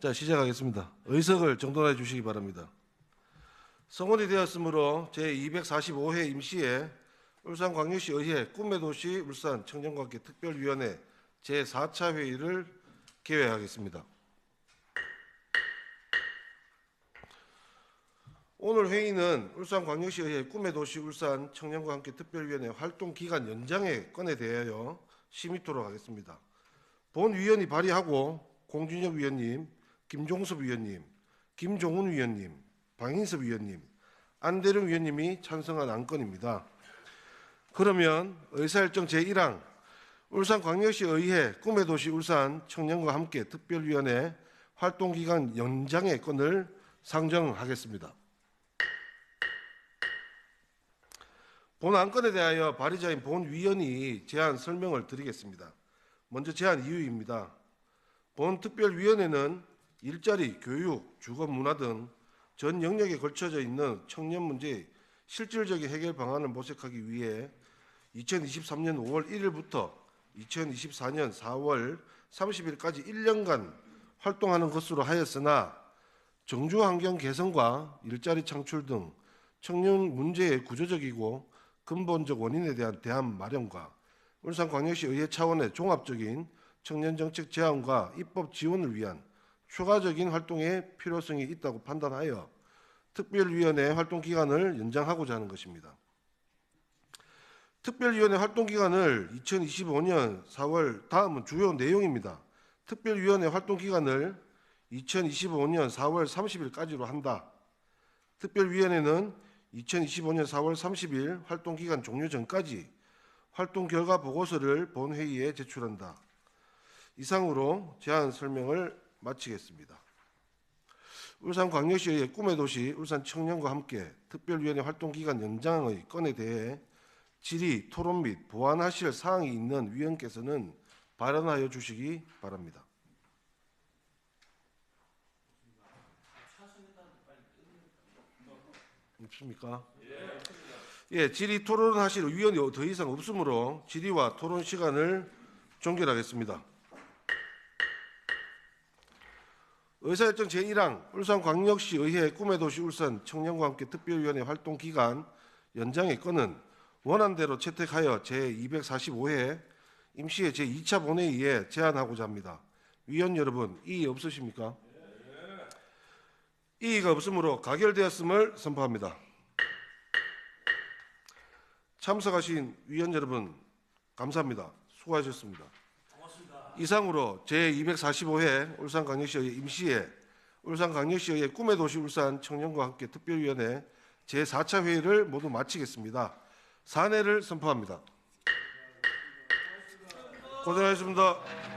자, 시작하겠습니다. 의석을 정돈해 주시기 바랍니다. 성원이 되었으므로 제245회 임시에 울산광역시 의회 꿈의 도시 울산 청년관계 특별위원회 제4차 회의를 개회하겠습니다. 오늘 회의는 울산광역시 의회 꿈의 도시 울산 청년과 함께 특별위원회 활동 기간 연장의 건에 대하여 심의토록 하겠습니다. 본 위원이 발의하고 공준혁 위원님, 김종섭 위원님, 김종훈 위원님, 방인섭 위원님, 안대령 위원님이 찬성한 안건입니다. 그러면 의사일정 제1항 울산광역시 의회 꿈의 도시 울산 청년과 함께 특별위원회 활동기간 연장의 건을 상정하겠습니다. 본 안건에 대하여 발의자인 본 위원이 제안 설명을 드리겠습니다. 먼저 제안 이유입니다. 본 특별위원회는 일자리, 교육, 주거, 문화 등 전 영역에 걸쳐져 있는 청년 문제의 실질적인 해결 방안을 모색하기 위해 2023년 5월 1일부터 2024년 4월 30일까지 1년간 활동하는 것으로 하였으나 정주 환경 개선과 일자리 창출 등 청년 문제의 구조적이고 근본적 원인에 대한 대안 마련과 울산광역시 의회 차원의 종합적인 청년 정책 제안과 입법 지원을 위한 추가적인 활동의 필요성이 있다고 판단하여 특별위원회 활동 기간을 연장하고자 하는 것입니다. 특별위원회 활동 기간을 2025년 4월 다음은 주요 내용입니다. 특별위원회 활동 기간을 2025년 4월 30일까지로 한다. 특별위원회는 2025년 4월 30일 활동 기간 종료 전까지 활동 결과 보고서를 본 회의에 제출한다. 이상으로 제안 설명을 마치겠습니다. 울산 광역시의 꿈의 도시 울산 청년과 함께 특별위원회 활동 기간 연장의 건에 대해 질의, 토론 및 보완하실 사항이 있는 위원께서는 발언하여 주시기 바랍니다. 없습니까? 예, 질의 토론하실 위원이 더 이상 없으므로 질의와 토론 시간을 종결하겠습니다. 의사일정 제1항 울산광역시 의회 꿈의 도시 울산 청년과 함께 특별위원회 활동 기간 연장의 건은 원안대로 채택하여 제245회 임시회 제2차 본회의에 제안하고자 합니다. 위원 여러분, 이의 없으십니까? 이의가 없으므로 가결되었음을 선포합니다. 참석하신 위원 여러분 감사합니다. 수고하셨습니다. 이상으로 제245회 울산광역시의 임시회 울산광역시의 꿈의 도시 울산 청년과 함께 특별위원회 제4차 회의를 모두 마치겠습니다. 사내를 선포합니다. 고생하셨습니다.